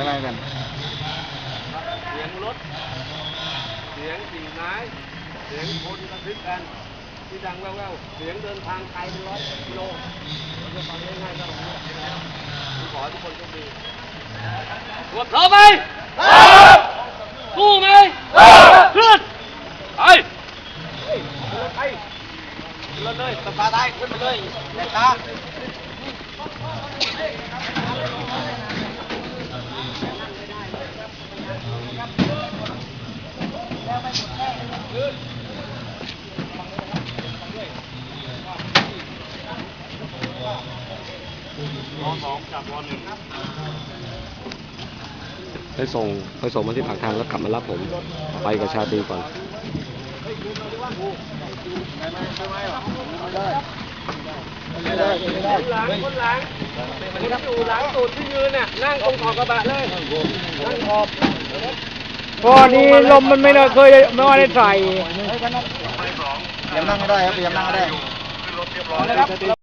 อะไรกัน เสียงรถ เสียงกิ่งไม้ เสียงคนกระทึกกัน ที่ดังแว่วๆ เสียงเดินทางไกลเป็นร้อยกิโลเราจะฟังง่ายๆก็ตรงนี้ผมขอให้ทุกคนโชคดีตรวจพร้อมไหมสู้ไหมขึ้นไปไปขึ้นรถเลยสปาได้ขึ้นไปเลยแม่ตา ไปส่งไปส่งมาที่ปากทางแล้วกลับมารับผม ไปกับชาตรีก่อนไม่ได้ไม่ได้หลังคนหลังคนอยู่หลังตูดที่ยืนเนี่ยนั่งตรงขอบกระบะเลยนั่งขอบก็นี่ลมมันไม่เคยไม่ได้ใส่เตรียมนั่งก็ได้ครับเตรียมนั่งก็ได้ขึ้นรถเรียบร้อย